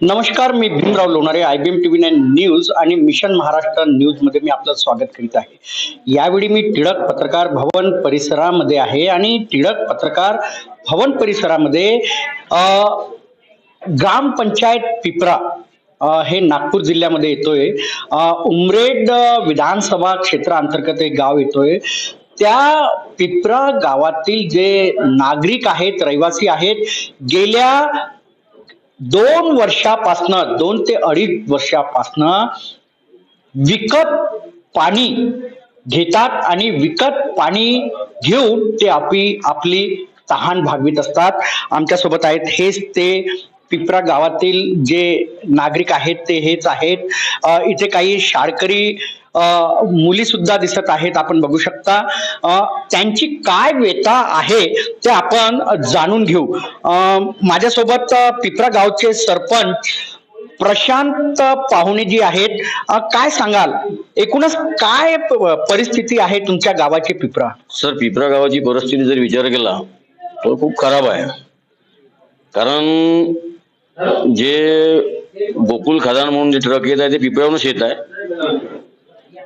नमस्कार मी Bhimrao Lonare I B M T V nine News आणि mission Maharashtra न्यूजमध्ये मी आपलं स्वागत करीत आहे. यावेळी मी टिळक पत्रकार भवन परिसरामध्ये आहे आणि टिळक पत्रकार भवन परिसरामध्ये ग्रामपंचायत पिपरा हे नागपूर जिल्ह्यामध्ये येतोय. उमरेड विधानसभा क्षेत्राअंतर्गत एक गाव येतोय. त्या पिपरा गावातील जे नागरिक आहेत रहिवासी आहेत गेल्या दोन वर्षापासनं दोन ते अडीच वर्षापासनं विकत पाणी घेतात आणि विकत पाणी घेऊन ते आपली आपली तहान भागवित असतात. आमच्यासोबत आहेत हेच ते पिपरा गावातील जे नागरिक आहेत ते हेच आहेत. इथे काही शाळकरी मुली सुद्धा दिसत आहेत आपण बघू शकता. त्यांची काय व्यथा आहे ते आपण जाणून घेऊ. माझ्यासोबत पिपरा गावचे सरपंच प्रशांत पाहुणे जी आहेत काय सांगाल? एकूणच काय प- परिस्थिती आहे तुमच्या गावाची पिपरा? सर पिपरा गावाची परिस्थिती जर विचार केला तर खूप खराब आहे. कारण जे गोकुल खदान म्हणून जे ट्रक येत आहे ते पिपऱ्यावरूनच येत आहे.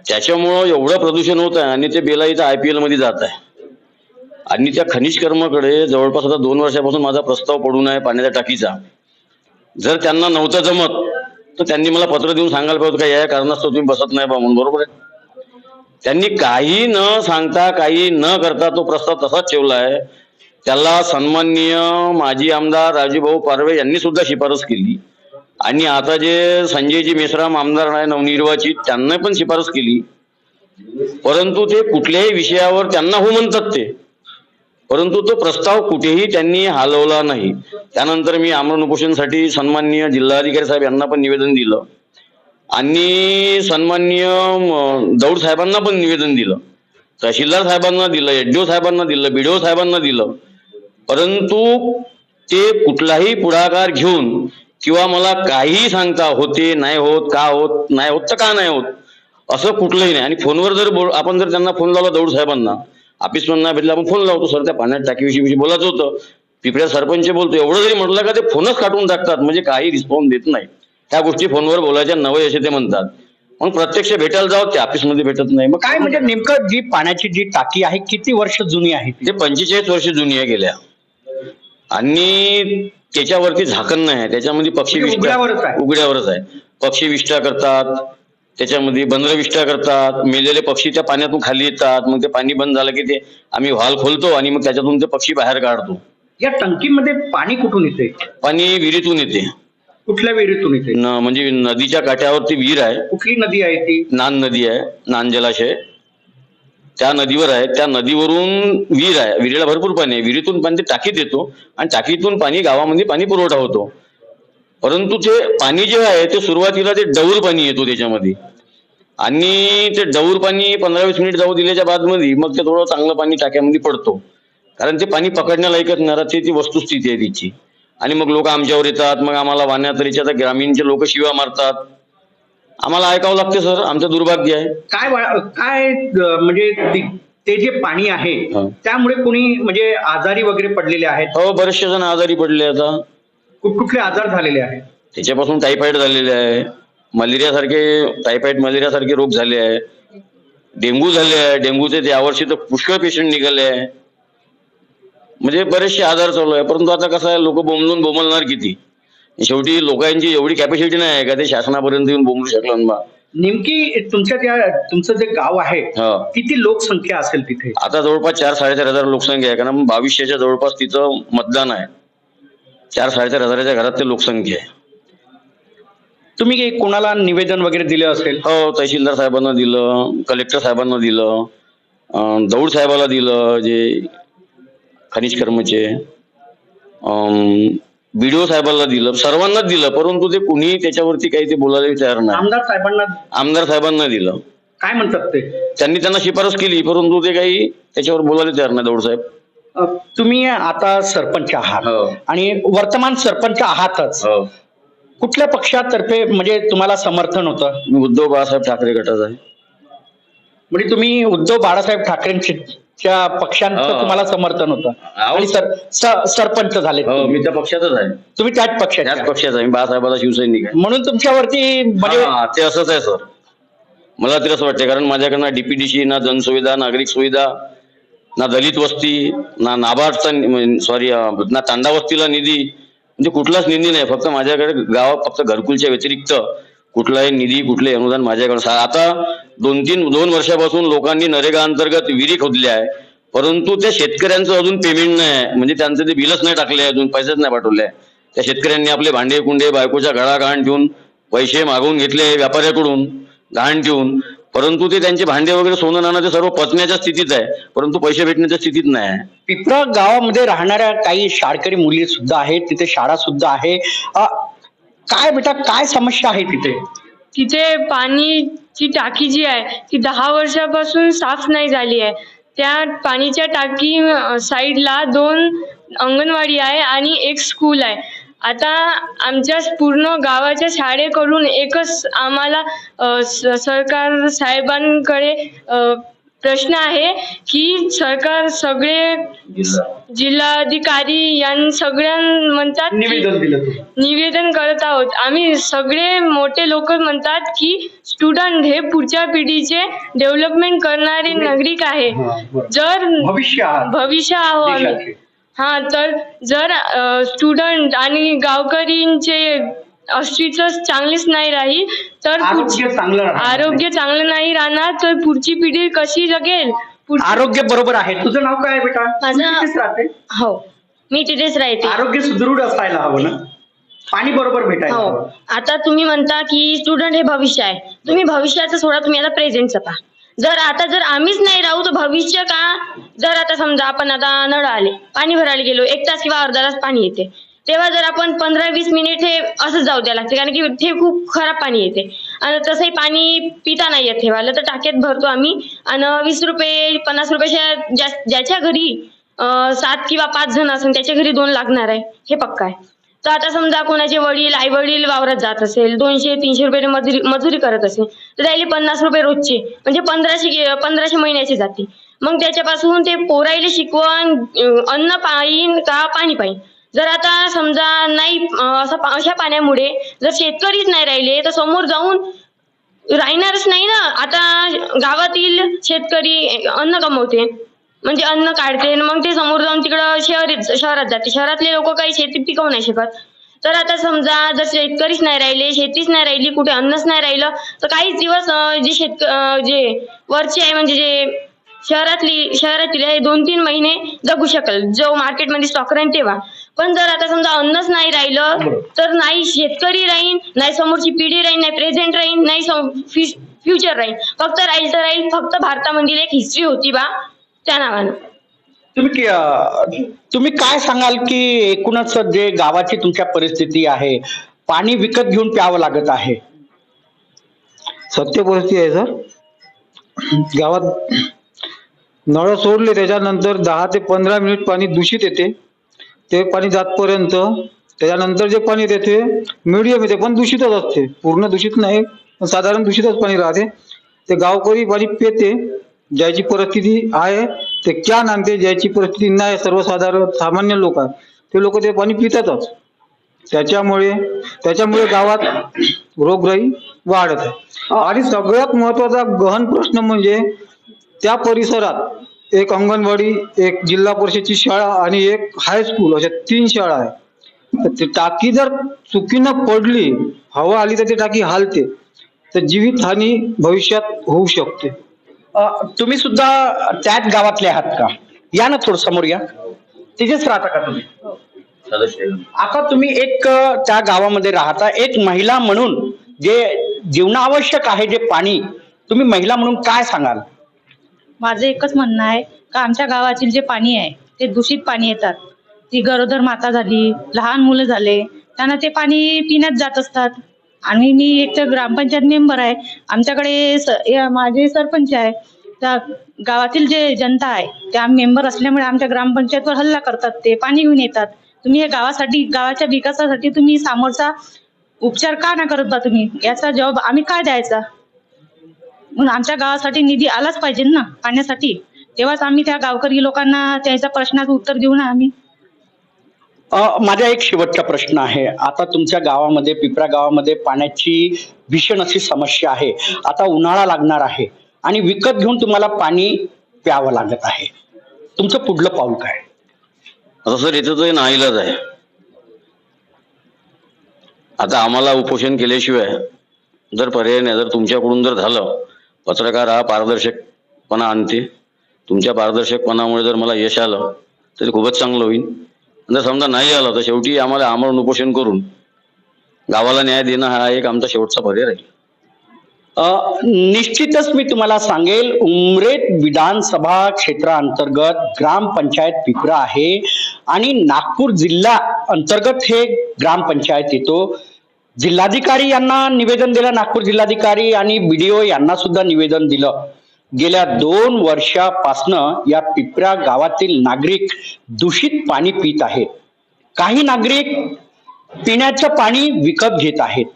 त्याच्यामुळं एवढं प्रदूषण होत आहे आणि ते बेला इथं आय पी एलमध्ये जात आहे. आणि त्या खनिज कर्माकडे जवळपास आता दोन वर्षापासून माझा प्रस्ताव पडून आहे पाण्याच्या टाकीचा. जर त्यांना नव्हतं जमत तर त्यांनी मला पत्र देऊन सांगायला पाहिजे का या कारणास्तव तुम्ही बसत नाही बा म्हणून बरोबर आहे? त्यांनी काही न सांगता काही न करता तो प्रस्ताव तसाच ठेवला आहे. त्याला सन्माननीय माजी आमदार राजूभाऊ पारवे यांनी सुद्धा शिफारस केली. आणि आता जे संजयजी मेश्राम आमदार आहे नवनिर्वाचित त्यांना पण शिफारस केली. परंतु ते कुठल्याही विषयावर त्यांना हो म्हणतात ते. परंतु तो प्रस्ताव कुठेही त्यांनी हलवला नाही. त्यानंतर मी आमरण उपोषणसाठी सन्माननीय जिल्हाधिकारी साहेब यांना पण निवेदन दिलं. आणि सन्माननीय दौड साहेबांना पण निवेदन दिलं. तहसीलदार साहेबांना दिलं एडीओ साहेबांना दिलं बीडीओ साहेबांना दिलं. परंतु ते कुठलाही पुढाकार घेऊन किंवा मला काहीही सांगता होते नाही होत का होत नाही होत तर का नाही होत असं कुठलंही नाही. आणि फोनवर जर बोल आपण जर त्यांना फोन लावला दौड साहेबांना ऑफिस नाही भेटला आपण फोन लावतो सर त्या पाण्यात टाकीविषयी विषयी बोलायचं होतं. पिपळ्या सरपंच बोलतो एवढं जरी म्हटलं का ते फोनच काढून टाकतात म्हणजे काही रिस्पॉन्स देत नाही. त्या गोष्टी फोनवर बोलायच्या नवय असे ते म्हणतात. मग प्रत्यक्ष भेटायला जावं ते ऑफिसमध्ये भेटत नाही. मग काय म्हणजे नेमकं जी पाण्याची जी टाकी आहे किती वर्ष जुनी आहे? ते पंचेचाळीस वर्ष जुनी आहे गेल्या. आणि त्याच्यावरती झाकण नाही आहे. त्याच्यामध्ये पक्षी म्हणजे विष्ठा उघड्यावरच आहे. पक्षी विष्ठा करतात. त्याच्यामध्ये बंदर विष्ठा करतात. मेलेले पक्षी त्या पाण्यातून खाली येतात. मग ते पाणी बंद झालं की ते आम्ही व्हाल खोलतो आणि मग त्याच्यातून ते पक्षी बाहेर काढतो. या टंकीमध्ये पाणी कुठून येते? पाणी विहिरीतून येते. कुठल्या विहिरीतून येते? म्हणजे नदीच्या काठ्यावरती विहीर आहे. कुठली नदी आहे ती? नान नदी आहे. नान जलाशय. त्या नदीवर आहे त्या नदीवरून विहीर आहे. विहिरीला भरपूर पाणी आहे. विहिरीतून पाणी ते टाकीत येतो आणि टाकीतून पाणी गावामध्ये पाणी पुरवठा होतो. परंतु ते पाणी जे आहे ते सुरुवातीला ते डौर पाणी येतो त्याच्यामध्ये. आणि ते डौर पाणी पंधरा वीस मिनिट जाऊ दिल्याच्या बादमध्ये मग ते थोडं चांगलं पाणी टाक्यामध्ये पडतो. कारण ते पाणी पकडण्यालायकच नाही ती वस्तुस्थिती आहे तिची. आणि मग लोक आमच्यावर येतात मग आम्हाला वाहण्यात तरीच्या आता ग्रामीणचे लोक शिवा मारतात. आम्हाला ऐकावं लागते सर. आमचं दुर्भाग्य आहे. काय वा- काय अं, म्हणजे ती- ते जे पाणी आहे हा. त्यामुळे कोणी म्हणजे आजारी वगैरे पडलेले आहेत? हो बरेचसे जण आजारी पडले आता. कुठ कुठले आजार झालेले आहेत? त्याच्यापासून टायफॉइड झालेले आहे. मलेरिया सारखे टायफॉइड मलेरिया सारखे रोग झाले आहे. डेंग्यू झाले आहे. डेंग्यूचे ते यावर्षी तर पुष्कळ पेशंट निघाले आहे. म्हणजे बरेचसे आजार चालू आहे. परंतु आता कसं आहे लोक बोंबलून बोंबलणार किती? शेवटी लोकांची एवढी कॅपॅसिटी नाही आहे का ते शासनापर्यंत येऊन बोंबलू शकलं बा. नेमकी तुमच्या त्या तुमचं जे गाव आहे हा. किती लोकसंख्या असेल तिथे? आता जवळपास चार साडेचार हजार लोकसंख्या आहे कारण बावीसशेच्या जवळपास तिचं मतदान आहे. चार साडेचार हजाराच्या घरात ते लोकसंख्या आहे. तुम्ही कोणाला निवेदन वगैरे दिलं असेल? हो तहसीलदार साहेबांना दिलं कलेक्टर साहेबांना दिलं अं, दौड साहेबाला दिलं जे खनिज कर्मचे बीडीओ साहेबांना दिलं सर्वांनाच दिलं परंतु ते कुणी त्याच्यावरती काही ते बोलायला तयार नाही. आमदार साहेबांना आमदार साहेबांना दिलं. काय म्हणतात ते? त्यांनी त्यांना शिफारस केली परंतु ते काही त्याच्यावर बोलायला तयार नाही दौड साहेब. अं, तुम्ही आता सरपंच आहात हो. आणि वर्तमान सरपंच आहातच. हो. कुठल्या पक्षातर्फे म्हणजे तुम्हाला समर्थन होतं? मी उद्धव बाळासाहेब ठाकरे गटाचा आहे. म्हणजे तुम्ही उद्धव बाळासाहेब ठाकरेंचे च्या पक्षांचं हो. तुम्हाला समर्थन होतं. अहो. आणि सर स- सरपंच झाले. हो मी त्या पक्षातच आहे. तुम्ही त्याच त्याच पक्षात पक्षाचा आहे. मी बाळासाहेबाचा शिवसैनिक आहे. म्हणून तुमच्यावरती म्हणजे हा, ते असंच आहे सर. मला तरी असं वाटतं कारण माझ्याकडनं डीपीडीसी ना जनसुविधा नागरिक सुविधा ना दलित वस्ती ना नाबार्डचा सॉरी ना तांडा वस्तीला निधी म्हणजे कुठलाच निधी नाही. फक्त माझ्याकडे गावात फक्त घरकुलच्या व्यतिरिक्त कुठलाही निधी कुठले अनुदान माझ्याकडे आता दोन तीन दोन वर्षापासून लोकांनी नरेगा अंतर्गत विहिरी खोदल्या आहे. परंतु त्या शेतकऱ्यांचं अजून पेमेंट नाही आहे. म्हणजे त्यांचं ते बिलच नाही टाकले अजून पैसेच नाही पाठवले त्या शेतकऱ्यांनी आपले भांडे कुंडे बायकोच्या गळा गहाण ठेवून पैसे मागवून घेतले व्यापाऱ्याकडून गहाण ठेवून. परंतु ते त्यांचे भांडे वगैरे सोनं नाणं ते सर्व पचण्याच्या स्थितीत आहे. परंतु पैसे भेटण्याच्या स्थितीत नाही आहे. पिपरा गावामध्ये राहणाऱ्या काही शाळकरी मुली सुद्धा आहेत तिथे शाळा सुद्धा आहे. काय बेटा काय समस्या आहे तिथे? तिथे पाणीची टाकी जी आहे ती दहा वर्षापासून साफ नाही झाली आहे. त्या पाणीच्या टाकी साईडला दोन अंगणवाडी आहे आणि एक स्कूल आहे. आता आमच्या पूर्ण गावाच्या शाळेकडून एकच आम्हाला स- सरकार साहेबांकडे प्रश्न आहे की सरकार सगळे जिल्हाधिकारी यां सगळ्यां म्हणतात की- दिलं तुम्ही. निवेदन करत आहोत. आम्ही सगळे मोठे लोक म्हणतात की स्टुडंट हे पुढच्या पिढीचे डेव्हलपमेंट करणारे नागरिक आहे. जर भविष्य आहात. भविष्य आहो आम्ही. देशाचे. हा तर जर स्टुडंट आणि गावकरींचे अस्तित्व चांगलेच नाही राहील तर आरोग्य चांगलं राहणार. आरोग्य चांगलं नाही राहणार तर पुढची पिढी कशी जगेल? पुढ- आरोग्य बरोबर आहे. तुझं नाव काय आहे बेटा? तू माझं- राहते? हो मी तिथेच राहते. आरोग्य सुदृढ असायला हवं ना? पाणी बरोबर भेटायला हो. हवं. आता तुम्ही म्हणता की स्टुडंट हे भविष्य आहे. तुम्ही भविष्याचं सोडा तुम्ही आता प्रेझेंटचं पहा. जर आता जर आम्हीच नाही राहू तर भविष्य का? जर आता समजा आपण आता नळ आले पाणी भरायला गेलो एक तास किंवा अर्धा तास पाणी येते. तेव्हा जर आपण पंधरा वीस मिनिट हे असंच जाऊ द्या लागते. कारण की ते खूप खराब पाणी येते. आणि तसंही पाणी पिता नाही येत ठेवायला तर टाक्यात भरतो आम्ही. आणि वीस रुपये पन्नास रुपयाच्या ज्याच्या घरी सात किंवा पाच जण असेल त्याच्या घरी दोन लागणार आहे. हे पक्का आहे. तर आता समजा कोणाचे वडील आई वडील वावरात जात असेल दोनशे तीनशे रुपये मजुरी मजुरी करत असेल तर त्याला पन्नास रुपये रोजचे. म्हणजे पंधराशे पंधराशे महिन्याचे जाते मग त्याच्यापासून ते पोराईले शिकवण अन्न पाईन का पाणी पाईन? जर आता समजा नाही असं अशा पाण्यामुळे जर शेतकरीच नाही राहिले तर समोर जाऊन राहणारच नाही ना. आता गावातील शेतकरी अन्न कमवते म्हणजे अन्न काढते आणि मग ते समोर जाऊन तिकडं शहर शहरात जाते. शहरातले लोक काही शेती पिकवू नाही शकत. तर आता समजा जर शेतकरीच नाही राहिले शेतीच नाही राहिली कुठे अन्नच नाही राहिलं तर काहीच दिवस जे शेतक जे वरचे आहे म्हणजे जे शहरातली शहरातील आहे दोन तीन महिने जगू शकेल. जो मार्केटमध्ये स्टॉक राहील तेव्हा. पण जर आता समजा अन्नच नाही राहिलं तर नाही शेतकरी राहील नाही समोरची पिढी राहील नाही प्रेझेंट राहील नाही फ्युचर राहील फक्त राहील तर राहील फक्त भारतामधील एक हिस्ट्री होती बा त्या नावानं. तुम्ही तुम्ही काय सांगाल की एकूणच जे गावाची तुमच्या परिस्थिती आहे पाणी विकत घेऊन प्यावं लागत आहे? सत्य परिस्थिती आहे सर. गावात नळ सोडले त्याच्यानंतर दहा ते पंधरा मिनिट पाणी दूषित येते. ते पाणी जातपर्यंत त्याच्यानंतर जे पाणी येते ते मिडियम येते पण दूषितच असते. पूर्ण दूषित नाही पण साधारण दूषितच पाणी राहते. ते गावकरी पाणी पिते ज्याची परिस्थिती आहे ते कॅन आणते ज्याची परिस्थिती नाही सर्वसाधारण सामान्य लोक आहे ते लोक ते पाणी पितातच. त्याच्यामुळे त्याच्यामुळे गावात रोगराई वाढत आहे. आणि सगळ्यात महत्त्वाचा गहन प्रश्न म्हणजे त्या परिसरात एक अंगणवाडी एक जिल्हा परिषदची शाळा आणि एक हायस्कूल अशा तीन शाळा आहे. तर ती टाकी जर चुकीनं पडली हवा आली तर ती टाकी हालते. तर जीवितहानी भविष्यात होऊ शकते. तुम्ही सुद्धा त्याच गावातले आहात का? या ना थोडं समोर या. तिथेच राहता का तुम्ही? आता तुम्ही एक त्या गावामध्ये राहता. एक महिला म्हणून जे जीवनावश्यक आहे जे पाणी तुम्ही महिला म्हणून काय सांगाल? माझं एकच म्हणणं आहे का आमच्या गावातील जे पाणी आहे ते दूषित पाणी येतात. ती गरोदर माता झाली लहान मुलं झाले त्यांना ते पाणी पिण्यात जात असतात. आणि मी एक तर ग्रामपंचायत मेंबर आहे. आमच्याकडे स या माझे सरपंच आहे. त्या गावातील जे जनता आहे त्या मेंबर असल्यामुळे आमच्या ग्रामपंचायतवर हल्ला करतात. ते पाणी घेऊन येतात. तुम्ही हे गावासाठी गावाच्या विकासासाठी तुम्ही समोरचा उपचार का नाही करत बा तुम्ही? याचा जबाब आम्ही काय द्यायचा? म्हणून आमच्या गावासाठी निधी आलाच पाहिजे ना पाण्यासाठी. तेव्हाच आम्ही त्या गावकरी लोकांना त्याच्या प्रश्नाचं उत्तर देऊ ना आम्ही. अ, माझा एक शेवटचा प्रश्न आहे. आता तुमच्या गावामध्ये पिपरा गावामध्ये पाण्याची भीषण अशी समस्या आहे. आता उन्हाळा लागणार आहे आणि विकत घेऊन तुम्हाला पाणी प्यावं लागत आहे. तुमचं पुढलं पाऊल काय? आता सर इथं तर नाईलाज आहे. आता आम्हाला उपोषण केल्याशिवाय जर पर्याय नाही जर तुमच्याकडून जर झालं पत्रकार हा पारदर्शकपणा आणते. तुमच्या पारदर्शकपणामुळे जर मला यश आलं तर खूपच चांगलं होईल. जर समजा नाही आलं तर शेवटी आम्हाला आमरण उपोषण करून गावाला न्याय देणं हा एक आमचा शेवटचा पर्याय राहील. निश्चितच मी तुम्हाला सांगेल उमरेड विधानसभा क्षेत्राअंतर्गत ग्रामपंचायत पिपरा आहे. आणि नागपूर जिल्हा अंतर्गत हे ग्रामपंचायत येतो. जिल्हाधिकारी यांना निवेदन दिलं नागपूर जिल्हाधिकारी आणि बीडीओ यांना सुद्धा निवेदन दिलं. गेल्या दोन वर्षापासनं या पिपरा गावातील नागरिक दूषित पाणी पित आहेत. काही नागरिक पिण्याचं पाणी विकत घेत आहेत.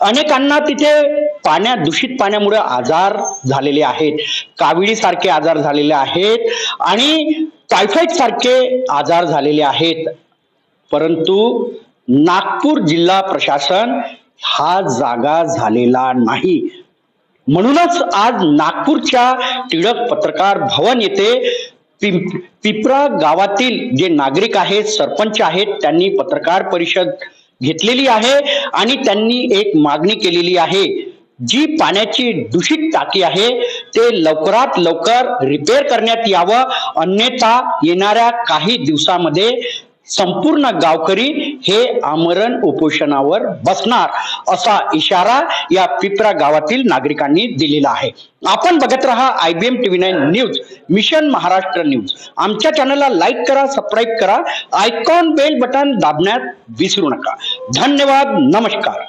अनेकांना तिथे पाण्या दूषित पाण्यामुळे आजार झालेले आहेत. काविळी सारखे आजार झालेले आहेत आणि टायफॉइड सारखे आजार झालेले आहेत. परंतु नागपूर जिल्हा प्रशासन हा जागा झालेला नाही. म्हणूनच आज नागपूरच्या टिळक पत्रकार भवन येथे पिंप पिपरा गावातील जे नागरिक आहेत सरपंच आहेत त्यांनी पत्रकार परिषद घेतलेली आहे आणि त्यांनी एक मागणी केलेली आहे. जी पाण्याची दूषित टाकी आहे ते लवकरात लवकर रिपेअर करण्यात यावं. अन्यथा येणाऱ्या काही दिवसामध्ये संपूर्ण गावकरी हे आमरण उपोषणावर बसणार असा इशारा या पिपरा गावातील नागरिकांनी दिलेला आहे. आपण बघत राहा I B M TV nine News Mission Maharashtra News. आमच्या चॅनलला लाईक करा सबस्क्राईब करा. आयकॉन बेल बटन दाबण्यात विसरू नका. धन्यवाद नमस्कार.